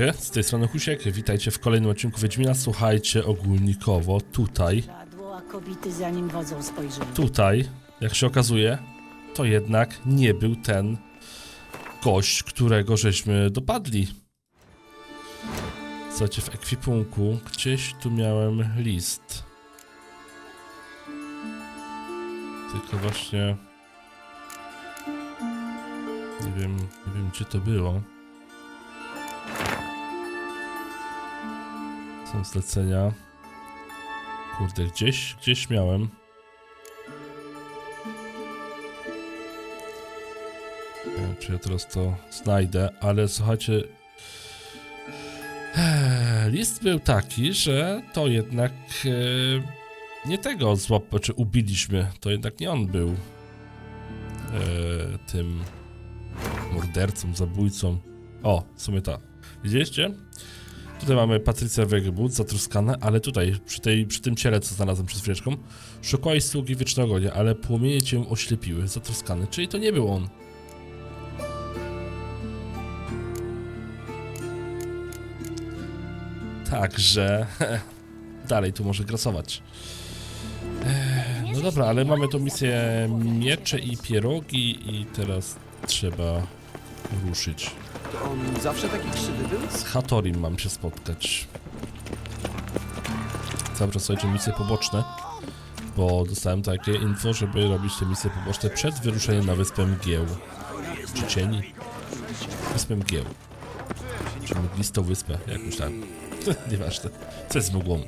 Witajcie. Z tej strony Husiek. Witajcie w kolejnym odcinku Wiedźmina. Słuchajcie ogólnikowo. Tutaj, Żadło, a kobiety za nim wodzą spojrzeli. tutaj, jak się okazuje, to jednak nie był ten gość, którego żeśmy dopadli. Słuchajcie, w ekwipunku gdzieś tu miałem list. Tylko właśnie... Nie wiem, nie wiem gdzie to było. Są zlecenia. Kurde, gdzieś, gdzieś miałem. Nie wiem, czy ja teraz to znajdę, ale słuchajcie. Eee, List był taki, że to jednak e, nie tego złap, czy ubiliśmy. To jednak nie on był e, tym mordercą, zabójcą. O, w sumie ta. Widzieliście? Tutaj mamy Patrycja Wegebut, zatruskana, ale tutaj, przy, tej, przy tym ciele, co znalazłem przed chwileczką, szukałeś sługi wiecznego ognia, ale płomienie cię oślepiły, zatruskany, czyli to nie był on. Także dalej tu może grasować. Eee, No dobra, ale mamy tu misję miecze i pierogi i teraz trzeba ruszyć. To on zawsze taki krzywy był? Z Hatorim mam się spotkać. Cały czas słuchajcie misje poboczne, bo dostałem takie info, żeby robić te misje poboczne przed wyruszeniem na wyspę Mgieł. Czy cieni? Wyspę Mgieł. Czy mglistą wyspę, jak myślałem. Nieważne. Co jest z mgłą.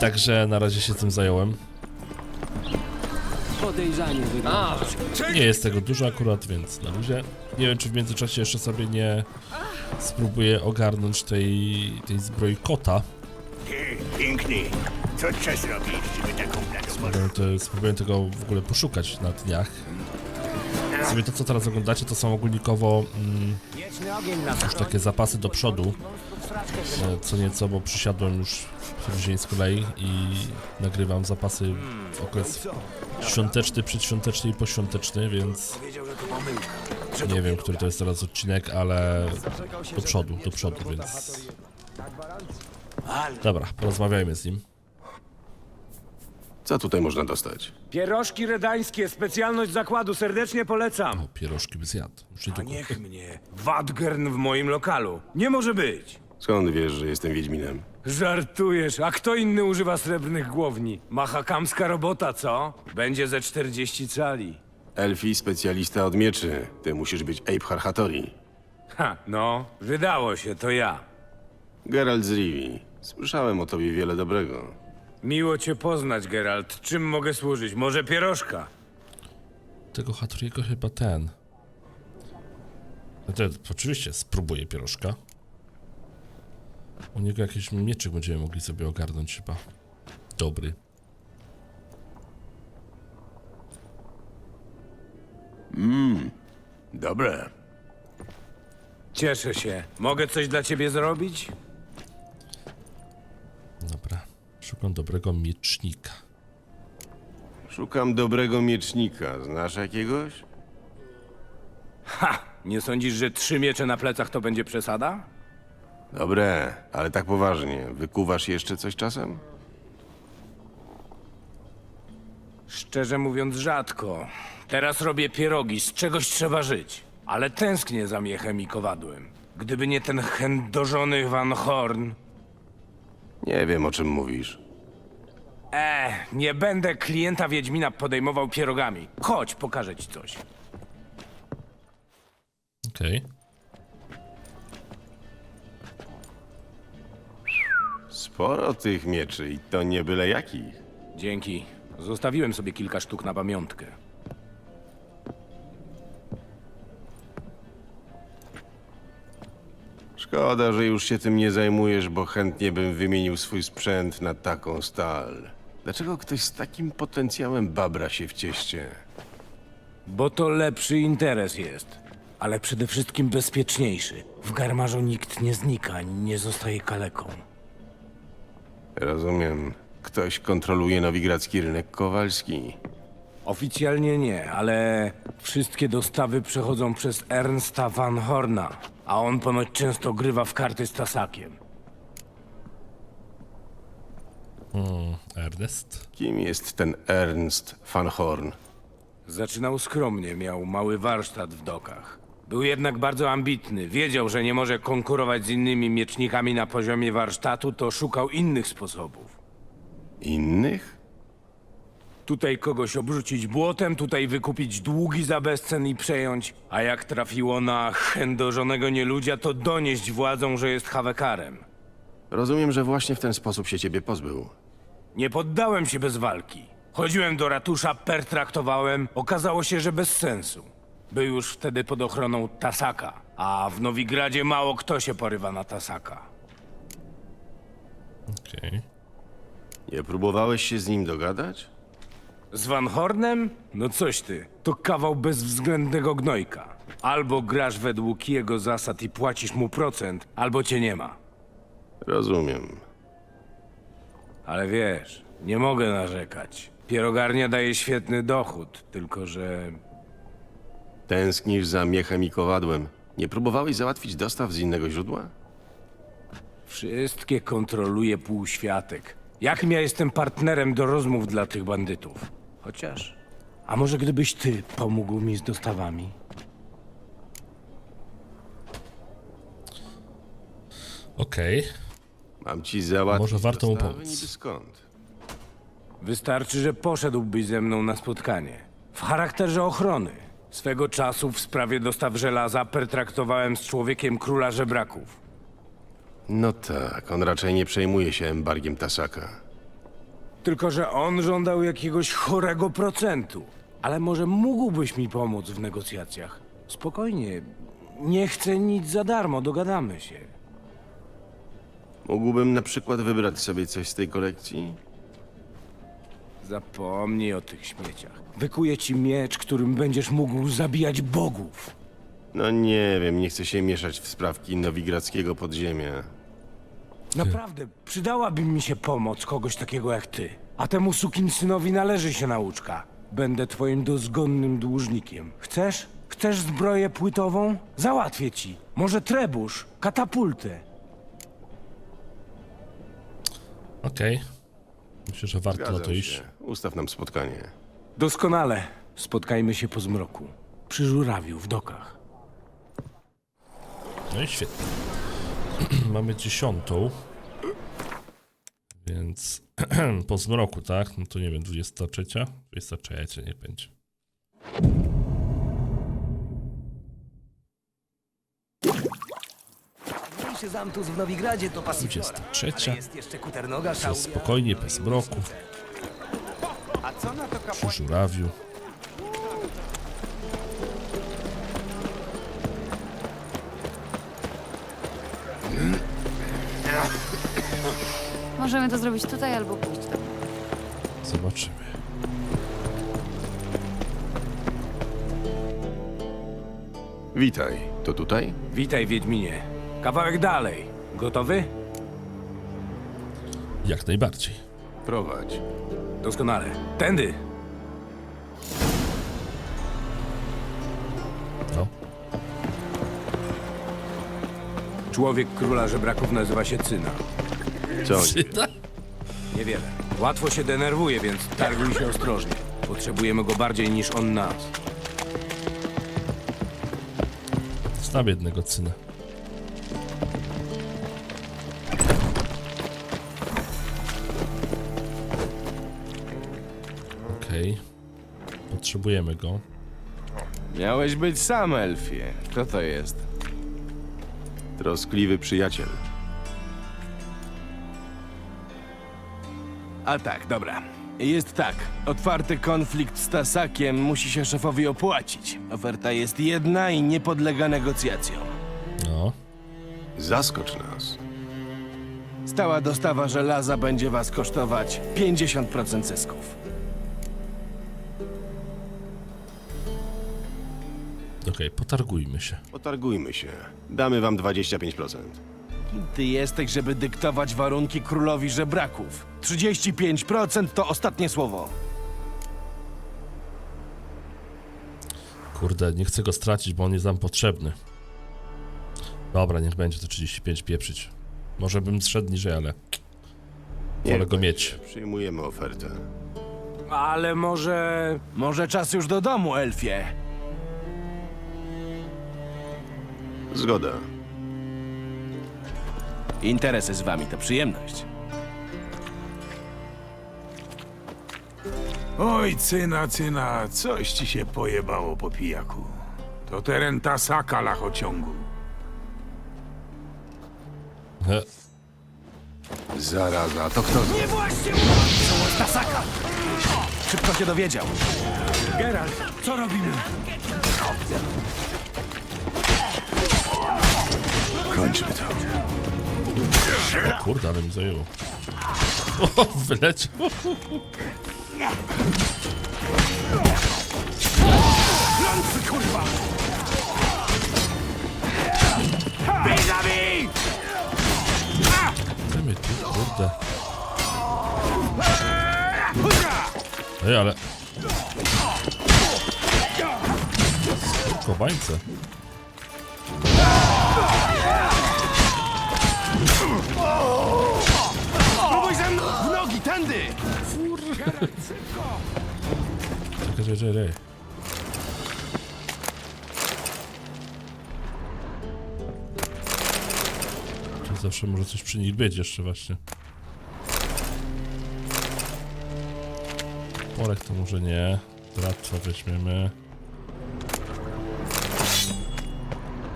Także na razie się tym zająłem. Podejrzanie wygląda. Nie jest tego dużo akurat, więc na luzie. Nie wiem, czy w międzyczasie jeszcze sobie nie spróbuję ogarnąć tej, tej zbroi kota. Ty, piękny, co trzeba zrobić, żeby taką bladą Spróbuję, to, spróbuję tego w ogóle poszukać na dniach. Sobie to, co teraz oglądacie, to są ogólnikowo mm, już takie zapasy do przodu. E, Co nieco, bo przysiadłem już w dzień z kolei i nagrywam zapasy w okres świąteczny, przedświąteczny i poświąteczny, więc nie wiem, który to jest teraz odcinek, ale do przodu, do przodu, więc... Dobra, porozmawiajmy z nim. Co tutaj można dostać? Pierożki redańskie, specjalność zakładu, serdecznie polecam. O, pierożki by zjadł. Już A niedługo. niech mnie. Wadgern w moim lokalu. Nie może być. Skąd wiesz, że jestem Wiedźminem? Żartujesz, a kto inny używa srebrnych głowni? Machakamska robota, co? Będzie ze 40 cali. Elfi, specjalista od mieczy. Ty musisz być Abe Harhatori. Ha, no, wydało się, to ja. Geralt z Rivi. Słyszałem o tobie wiele dobrego. Miło cię poznać, Geralt. Czym mogę służyć? Może pierożka? Tego Haturiego chyba ten. No to, oczywiście spróbuję pierożka. U niego jakiś mieczyk będziemy mogli sobie ogarnąć chyba. Dobry. Dobre. Cieszę się. Mogę coś dla ciebie zrobić? Dobra. Szukam dobrego miecznika. Szukam dobrego miecznika. Znasz jakiegoś? Ha! Nie sądzisz, że trzy miecze na plecach to będzie przesada? Dobre, ale tak poważnie. Wykuwasz jeszcze coś czasem? Szczerze mówiąc, rzadko. Teraz robię pierogi, z czegoś trzeba żyć. Ale tęsknię za miechem i kowadłem. Gdyby nie ten chędożony Van Horn. Nie wiem, o czym mówisz. E, nie będę klienta Wiedźmina podejmował pierogami. Chodź, pokażę ci coś. Okej. Sporo tych mieczy i to nie byle jakich. Dzięki. Zostawiłem sobie kilka sztuk na pamiątkę. Szkoda, że już się tym nie zajmujesz, bo chętnie bym wymienił swój sprzęt na taką stal. Dlaczego ktoś z takim potencjałem babra się w cieście? Bo to lepszy interes jest. Ale przede wszystkim bezpieczniejszy. W garmarzu nikt nie znika, ani nie zostaje kaleką. Rozumiem. Ktoś kontroluje nowigradzki rynek kowalski. Oficjalnie nie, ale wszystkie dostawy przechodzą przez Ernsta Van Horna, a on ponoć często grywa w karty z Tasakiem. Ernest? Kim jest ten Ernst van Horn? Zaczynał skromnie, miał mały warsztat w dokach. Był jednak bardzo ambitny. Wiedział, że nie może konkurować z innymi miecznikami na poziomie warsztatu, to szukał innych sposobów. Innych? Tutaj kogoś obrzucić błotem, tutaj wykupić długi za bezcen i przejąć, a jak trafiło na chędożonego nieludzia, to donieść władzom, że jest hawekarem. Rozumiem, że właśnie w ten sposób się ciebie pozbył. Nie poddałem się bez walki. Chodziłem do ratusza, pertraktowałem, okazało się, że bez sensu. Był już wtedy pod ochroną Tasaka, a w Nowigradzie mało kto się porywa na Tasaka. Okej. Nie próbowałeś się z nim dogadać? Z Van Hornem? No coś ty, to kawał bezwzględnego gnojka. Albo grasz według jego zasad i płacisz mu procent, albo cię nie ma. Rozumiem. Ale wiesz, nie mogę narzekać. Pierogarnia daje świetny dochód, tylko że Tęsknisz za miechem i kowadłem. Nie próbowałeś załatwić dostaw z innego źródła? wszystkie kontroluje półświatek. Jakim ja jestem partnerem do rozmów dla tych bandytów? Chociaż... A może gdybyś ty pomógł mi z dostawami? Okej. Mam ci załatwić Może warto mu dostawy? pomóc. Niby skąd? Wystarczy, że poszedłbyś ze mną na spotkanie. W charakterze ochrony. Swego czasu w sprawie dostaw żelaza pertraktowałem z człowiekiem króla żebraków. No tak, on raczej nie przejmuje się embargiem Tasaka. Tylko, że on żądał jakiegoś chorego procentu. Ale może mógłbyś mi pomóc w negocjacjach? Spokojnie. Nie chcę nic za darmo, dogadamy się. Mógłbym na przykład wybrać sobie coś z tej kolekcji? Zapomnij o tych śmieciach. Wykuję ci miecz, którym będziesz mógł zabijać bogów. No nie wiem, nie chcę się mieszać w sprawki nowigradzkiego podziemia. Naprawdę, przydałaby mi się pomoc kogoś takiego jak ty. A temu sukinsynowi należy się nauczka. Będę twoim dozgonnym dłużnikiem. Chcesz? Chcesz zbroję płytową? Załatwię ci. Może trebusz, katapultę. Okej. Myślę, że warto na to Zgadzam iść. się. Ustaw nam spotkanie. Doskonale. Spotkajmy się po zmroku. Przy żurawiu w dokach. No i świetnie. Mamy dziesiątą. Więc po zmroku, tak? No to nie wiem, 23? 23 nie będzie. Mniejszy zamtus w Nowigradzie to pasyfiora. 23. Ale jest jeszcze kuternoga, To szałwia. spokojnie, bez mroku. Przy żurawiu. Możemy to zrobić tutaj albo pójść tam. Zobaczymy. Witaj, to tutaj? Witaj, Wiedźminie. Kawałek dalej. Gotowy? Jak najbardziej. Prowadź. Doskonale. Tędy. No. Człowiek króla żebraków nazywa się Cyna. Co? Czyta? Niewiele. Łatwo się denerwuje, więc targuj się ostrożnie. Potrzebujemy go bardziej niż on nas. Znam jednego cyna. Potrzebujemy go. Miałeś być sam, Elfie. Kto to jest? Troskliwy przyjaciel. A tak, dobra. Jest tak. Otwarty konflikt z Tasakiem musi się szefowi opłacić. Oferta jest jedna i nie podlega negocjacjom. No. Zaskocz nas. Stała dostawa żelaza będzie was kosztować 50% zysków. Okej, potargujmy się. Potargujmy się. Damy wam 25%. Kim Ty jesteś, żeby dyktować warunki królowi żebraków. 35% to ostatnie słowo. Kurde, nie chcę go stracić, bo on jest nam potrzebny. Dobra, niech będzie to 35 pieprzyć. Może bym zszedł niżej, ale wolę go mieć. Przyjmujemy ofertę. Ale może... Może czas już do domu, Elfie? Zgoda. Interesy z wami to przyjemność. Oj, cyna, cyna, coś ci się pojebało po pijaku. To teren Tasaka, lachociągu. He, Zaraza, to kto z... Tasaka! Szybko się dowiedział. Geralt, co robimy? Kończmy to. o kurde, ale mi zajęło. O, wyleciał. Co mnie tu, kurde. Ej, ale... Kobańce. Spróbuj ze mną! W nogi, tędy! Czekaj, czekaj, czekaj. Zawsze może coś przy nich być jeszcze właśnie. Porek to może nie. Dractwa weźmiemy.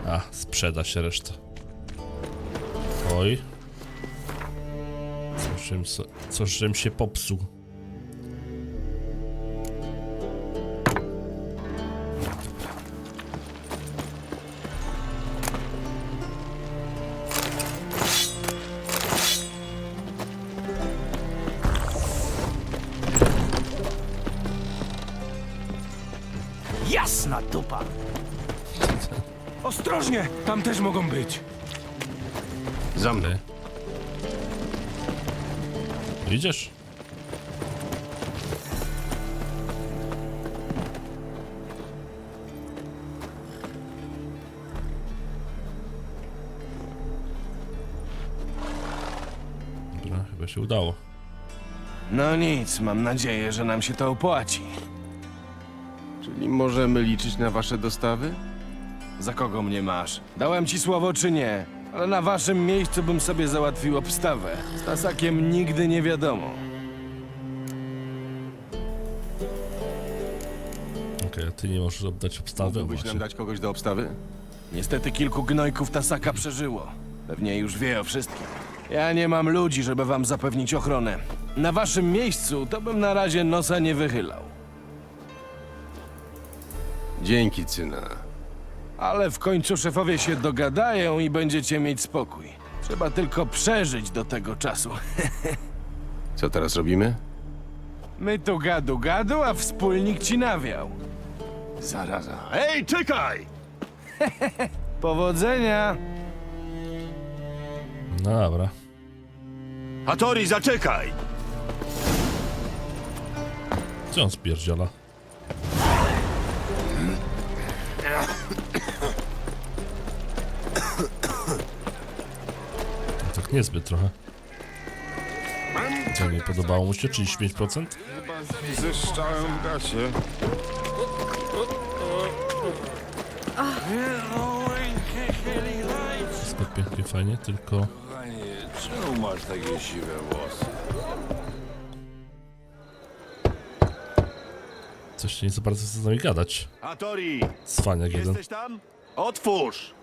A, sprzeda się reszta. Oj. Cożem, cożem się popsuł. Się udało. No nic, mam nadzieję, że nam się to opłaci. Czyli możemy liczyć na wasze dostawy? Za kogo mnie masz? Dałem ci słowo czy nie? Ale na waszym miejscu bym sobie załatwił obstawę. Z Tasakiem nigdy nie wiadomo. Okej, a ty nie możesz oddać obstawy? Mógłbyś nam Właśnie. dać kogoś do obstawy? Niestety kilku gnojków Tasaka przeżyło. Pewnie już wie o wszystkim. Ja nie mam ludzi, żeby wam zapewnić ochronę. Na waszym miejscu to bym na razie nosa nie wychylał. Dzięki, Cyna. Ale w końcu szefowie się dogadają i będziecie mieć spokój. Trzeba tylko przeżyć do tego czasu. Co teraz robimy? My tu gadu gadu, a wspólnik ci nawiał. Zaraza. Ej, czekaj! Powodzenia! No dobra. Hatori, zaczekaj! Co on spierdziela? No tak niezbyt trochę. Co nie podobało mu się? 35%? Zeszczałem w gacie. Pięknie, fajnie, tylko... Czemu masz takie siwe włosy? Coś się nie za bardzo chce z nami gadać. Hatori, Cwaniak jeden. jesteś tam? Otwórz!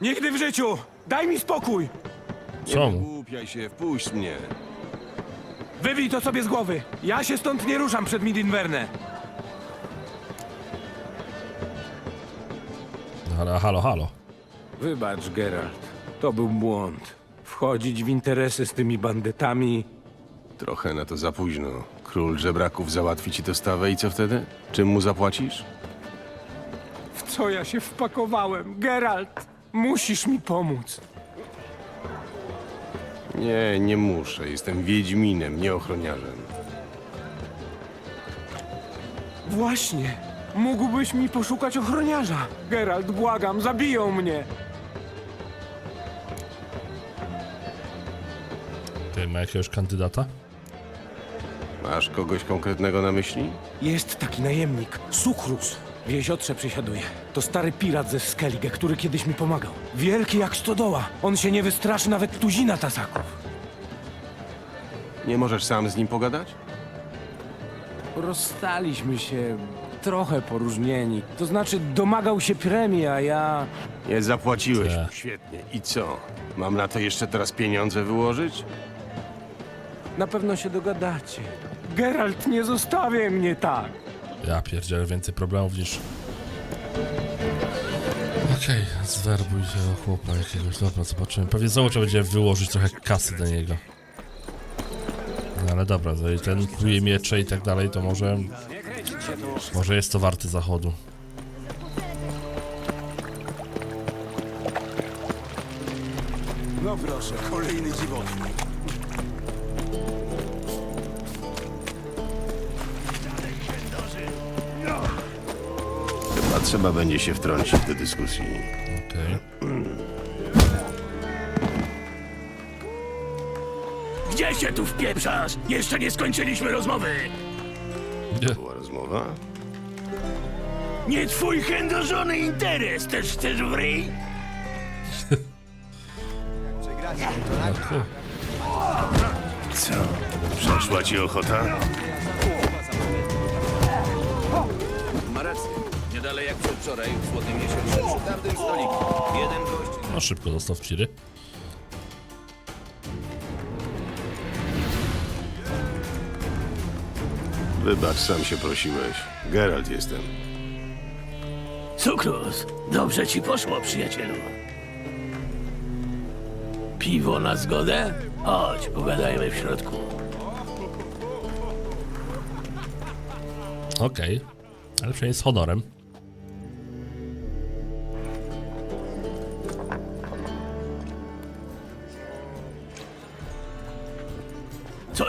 Nigdy w życiu! Daj mi spokój! Co mu? Głupiaj się, wpuść mnie. Wybij to sobie z głowy! Ja się stąd nie ruszam przed Midinverne! Halo, halo, halo. Wybacz, Geralt. To był błąd. Wchodzić w interesy z tymi bandytami... Trochę na to za późno. Król żebraków załatwi ci dostawę i co wtedy? Czym mu zapłacisz? W co ja się wpakowałem? Geralt! Musisz mi pomóc! Nie, nie muszę. Jestem wiedźminem, nie ochroniarzem. Właśnie! Mógłbyś mi poszukać ochroniarza. Geralt, błagam, zabiją mnie. Okej, ma jakiegoś kandydata? Masz kogoś konkretnego na myśli? Jest taki najemnik, Sukrus. W jesiotrze przesiaduje. To stary pirat ze Skellige, który kiedyś mi pomagał. Wielki jak stodoła. On się nie wystraszy nawet tuzina tasaków. Nie możesz sam z nim pogadać? Rozstaliśmy się trochę poróżnieni. To znaczy domagał się premii, a ja... Nie zapłaciłeś. Tak. Świetnie. I co? Mam na to jeszcze teraz pieniądze wyłożyć? Na pewno się dogadacie. Geralt, nie zostawię mnie tak. Ja pierdzielę więcej problemów niż... Okej, zwerbuj się chłopa jakiegoś, dobra, zobaczymy. Pewnie znowu trzeba będzie wyłożyć trochę kasy do niego. No ale dobra, jeżeli ten pluje miecze i tak dalej, to może... Może jest to warty zachodu. No proszę, kolejny dziwotny. Trzeba będzie się wtrącić do dyskusji. Okej. Gdzie się tu wpieprzasz? Jeszcze nie skończyliśmy rozmowy. Nie. Była rozmowa? Nie twój chędożony interes, też chcesz w ryj? Co? Przeszła ci ochota? Przedwczoraj w Złotym Miesiącu przy tamtym stoliku. Jeden gość No szybko dostał w ciry. Wybacz, sam się prosiłeś. Geralt jestem. Cukrus, dobrze ci poszło, przyjacielu. Piwo na zgodę? Chodź, pogadajmy w środku. Okej. Ale przynajmniej z honorem.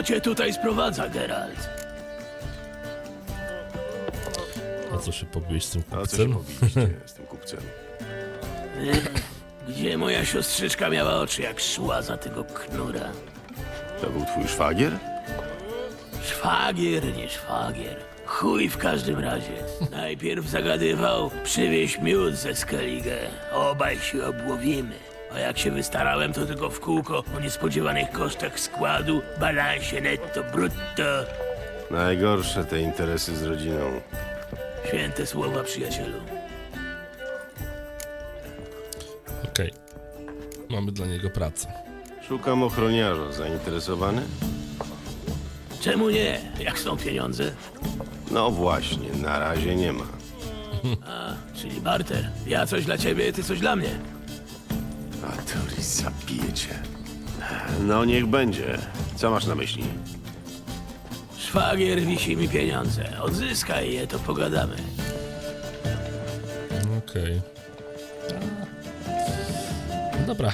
Co cię tutaj sprowadza, Geralt? A co się pobiłeś z tym A co się kupcem? pobiliście z tym kupcem? Gdzie moja siostrzyczka miała oczy, jak szła za tego knura? To był twój szwagier? Szwagier, nie szwagier. Chuj w każdym razie. Najpierw zagadywał, przywieź miód ze Skellige. Obaj się obłowimy. A jak się wystarałem, to tylko w kółko o niespodziewanych kosztach składu, balansie netto brutto. Najgorsze te interesy z rodziną. Święte słowa, przyjacielu. Okej. Mamy dla niego pracę. Szukam ochroniarza. Zainteresowany? Czemu nie? Jak są pieniądze? No właśnie, na razie nie ma. A, czyli barter. Ja coś dla ciebie, ty coś dla mnie. A to zabijecie. No niech będzie. Co masz na myśli? Szwagier wisi mi pieniądze. Odzyskaj je, to pogadamy. Okej. No Dobra.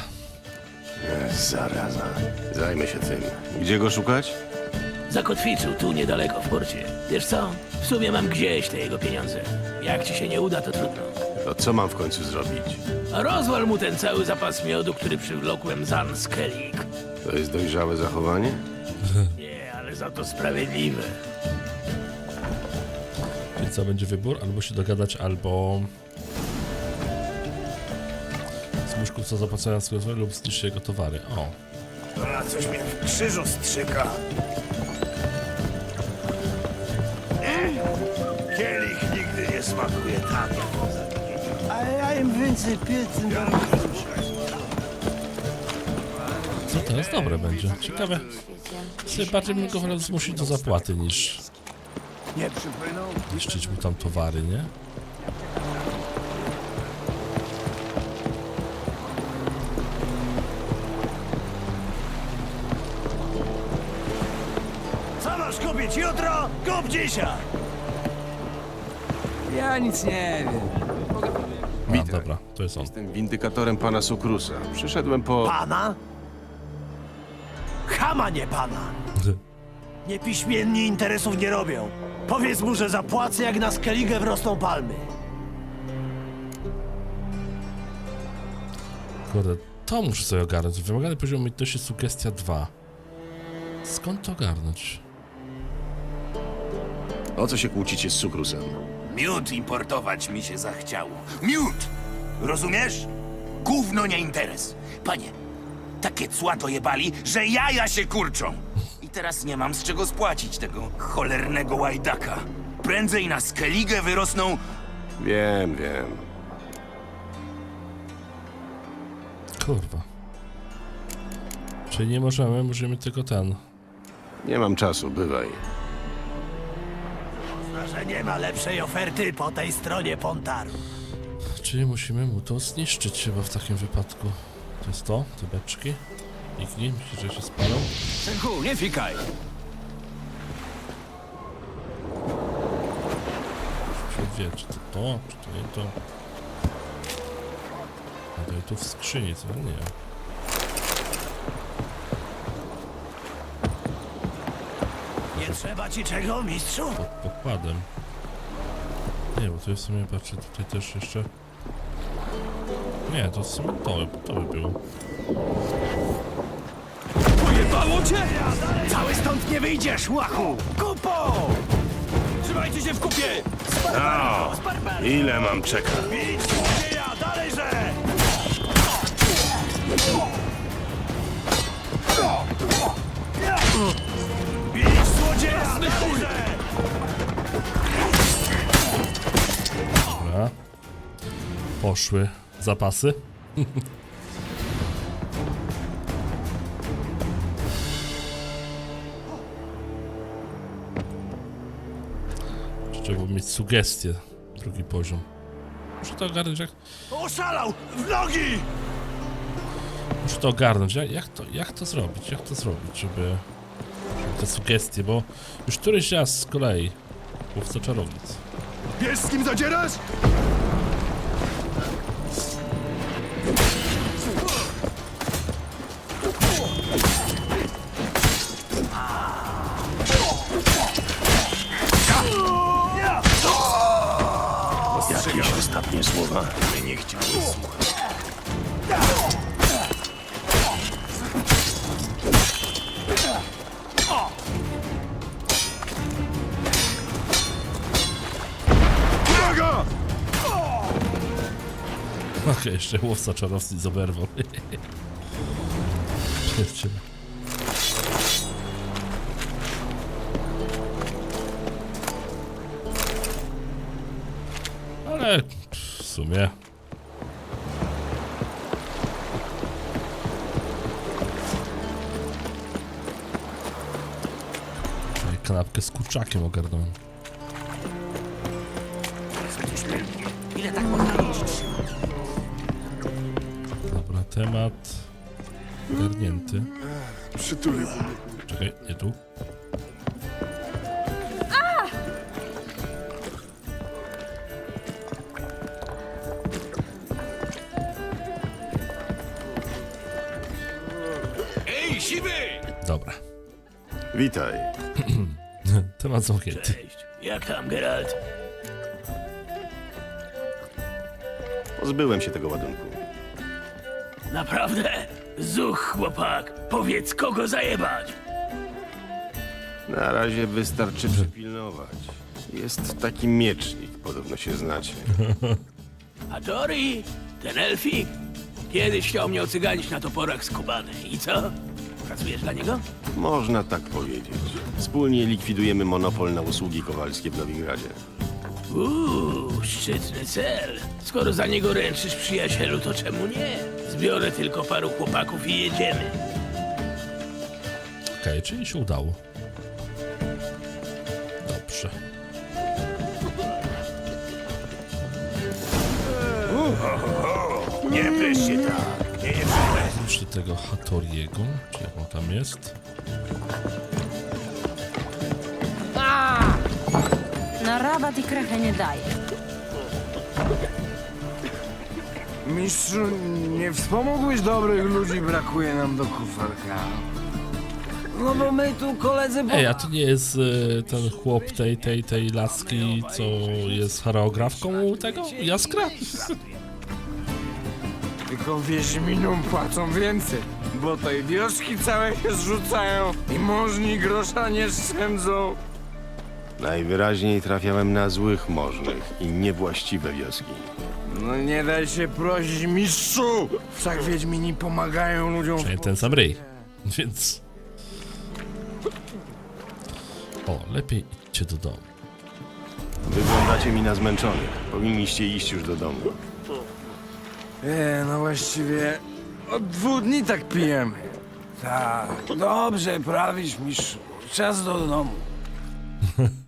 Zaraza. Zajmę się tym. Gdzie go szukać? Zakotwiczył tu niedaleko w porcie. Wiesz co? W sumie mam gdzieś te jego pieniądze. Jak ci się nie uda, to trudno. To co mam w końcu zrobić? Rozwal mu ten cały zapas miodu, który przywlokłem z Anskelik. To jest dojrzałe zachowanie? Nie, ale za to sprawiedliwe. Więc co będzie wybór? Albo się dogadać, albo... Zmusz kupca zapłacenia swojego lub zniszczy jego towary. O. A coś mnie w krzyżu strzyka. Kielich nigdy nie smakuje tak. Więcej bardziej. Co teraz dobre będzie? Ciekawe. Sobie bardziej bym go wolał zmusić do zapłaty niż Nie przypłynął? niszczyć mu tam towary, nie? Co masz kupić jutro? Kup dzisiaj! Ja nic nie wiem. A, dobra, to jest on. Jestem windykatorem pana Sukrusa. Przyszedłem po... Pana? Chama nie pana! Niepiśmienni interesów nie robią. Powiedz mu, że zapłacę, jak na Skellige wrosną palmy. Kurde, to muszę sobie ogarnąć. Wymagany poziom umiejętności sugestia 2. Skąd to ogarnąć? O co się kłócicie z Sukrusem? Miód importować mi się zachciało. Miód! Rozumiesz? Gówno nie interes. Panie, takie cła dojebali, że jaja się kurczą. I teraz nie mam z czego spłacić tego cholernego łajdaka. Prędzej na skeligę wyrosną... Wiem, wiem. Kurwa. Czyli nie możemy, możemy tylko ten. Nie mam czasu, bywaj. Że nie ma lepszej oferty po tej stronie Pontaru. Czyli musimy mu to zniszczyć chyba w takim wypadku. To jest to? Te beczki? Kliknij, myślisz, że się spalą? Synku, nie fikaj! Się wie, czy to to, czy to nie to. A to i tu w skrzyni, co? Nie. Trzeba ci czego, mistrzu? Pod pokładem. Nie, bo to jest w sumie, patrzę, tutaj też jeszcze... Nie, to w sumie to, to by było. Pojebało cię! Cały stąd nie wyjdziesz, łachu! Kupo! Trzymajcie się w kupie! No, ile mam czekać? Złodzieja, dalejże! Bić Poszły zapasy. Trzeba było mieć sugestie. Drugi poziom. Muszę to ogarnąć jak... Oszalał! W nogi! Muszę to ogarnąć. Jak, jak, to, jak to zrobić? Jak to zrobić, żeby... żeby te sugestie, bo już któryś raz z kolei łowca czarownic. Wiesz z kim zadzierasz? Słowa? Nie chciałem słuchać. Okej, jeszcze łowca oberwał. Pierdziele. Ale sumie. Ej, Kanapkę z kurczakiem ogarnąłem. Ile tak można jeść? Dobra, temat ogarnięty. Czekaj, nie tu. Witaj. temat zamknięty. Cześć. Jak tam, Geralt? Pozbyłem się tego ładunku. Naprawdę? Zuch, chłopak. Powiedz, kogo zajebać. Na razie wystarczy przypilnować. Jest taki miecznik, podobno się znacie. A Tori? Ten elfik? Kiedyś chciał mnie ocyganić na toporach skubany. I co? Pracujesz dla niego? Można tak powiedzieć. Wspólnie likwidujemy monopol na usługi kowalskie w Nowigradzie. Uuu, szczytny cel. Skoro za niego ręczysz, przyjacielu, to czemu nie? Zbiorę tylko paru chłopaków i jedziemy. Okej, czyli się udało. Dobrze. Nie prysz się tak. Nie jest Jeszcze tego Hatoriego, czy jak on tam jest. Na rabat i krechę nie daje. Mistrzu, nie wspomógłbyś dobrych ludzi, brakuje nam do kuferka. No bo my tu koledzy... Ej, a to nie jest e, ten chłop tej, tej, tej laski, co jest choreografką u tego Jaskra? Tylko Wiedźminom płacą więcej, bo tej wioski całe się zrzucają i możni grosza nie szczędzą. Najwyraźniej trafiałem na złych możnych i niewłaściwe wioski. No nie daj się prosić, mistrzu! Wszak Wiedźmini pomagają ludziom... Przynajmniej ten sam ryj. Więc... O, lepiej idźcie do domu. Wyglądacie mi na zmęczonych. Powinniście iść już do domu. E, no właściwie od dwóch dni tak pijemy. Tak, dobrze, prawisz, mistrzu. Czas do domu.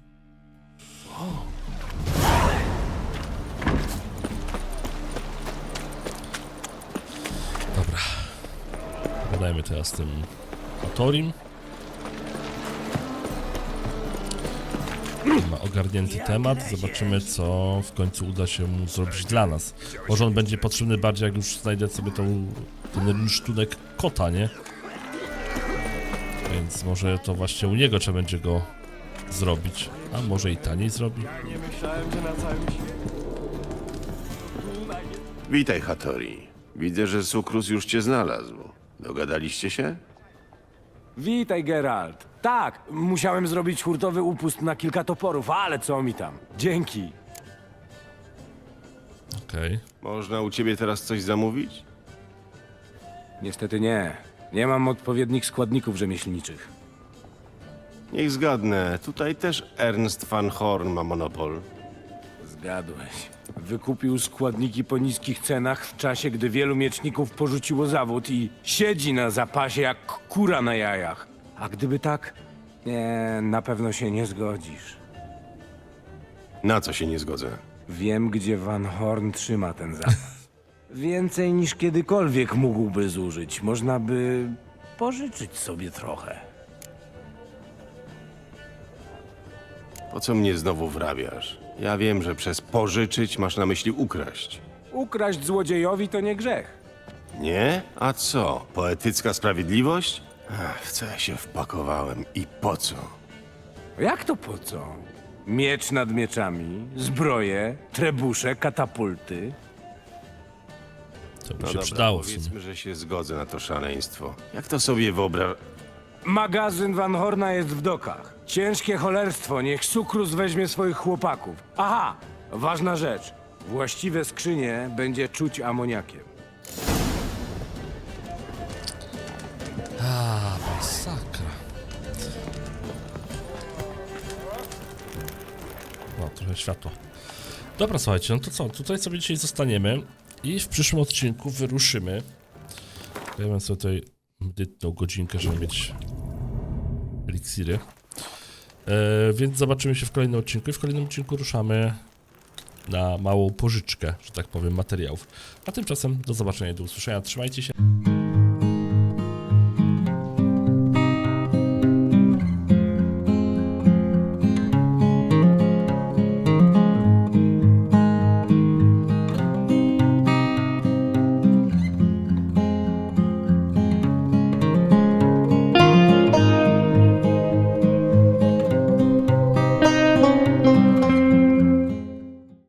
Dobra. Gadajmy teraz z tym Atorim. Ma ogarnięty temat. Zobaczymy, co w końcu uda się mu zrobić dla nas. Może on będzie potrzebny bardziej, jak już znajdę sobie tą, ten rysztunek kota, nie? Więc może to właśnie u niego trzeba będzie go zrobić. A może i taniej zrobi. Witaj, Hattori. Widzę, że Sukrus już cię znalazł. Dogadaliście się? Witaj, Geralt. Tak, musiałem zrobić hurtowy upust na kilka toporów, ale co mi tam. Dzięki. Okej. Można u ciebie teraz coś zamówić? Niestety nie. Nie mam odpowiednich składników rzemieślniczych. Niech zgadnę, tutaj też Ernst van Horn ma monopol. Zgadłeś. Wykupił składniki po niskich cenach w czasie, gdy wielu mieczników porzuciło zawód i siedzi na zapasie jak kura na jajach. A gdyby tak, nie, na pewno się nie zgodzisz. Na co się nie zgodzę? Wiem, gdzie Van Horn trzyma ten zapas. Więcej niż kiedykolwiek mógłby zużyć. Można by pożyczyć sobie trochę. Po co mnie znowu wrabiasz? Ja wiem, że przez pożyczyć masz na myśli ukraść. Ukraść złodziejowi to nie grzech. Nie? A co? Poetycka sprawiedliwość? Ach, w co ja się wpakowałem i po co? Jak to po co? Miecz nad mieczami, zbroje, trebusze, katapulty. To by No się dobra, przydało w sumie. powiedzmy, że się zgodzę na to szaleństwo. Jak to sobie wyobrażasz? Magazyn Van Horna jest w dokach. Ciężkie cholerstwo, niech Sukrus weźmie swoich chłopaków. Aha, ważna rzecz. Właściwe skrzynie będzie czuć amoniakiem. A, masakra. No, trochę światła. Dobra, słuchajcie, no to co? Tutaj sobie dzisiaj zostaniemy i w przyszłym odcinku wyruszymy. Ja bym sobie tutaj mdytną godzinkę, żeby mieć eliksiry. E, więc zobaczymy się w kolejnym odcinku i w kolejnym odcinku ruszamy na małą pożyczkę, że tak powiem, materiałów. A tymczasem do zobaczenia i do usłyszenia. Trzymajcie się.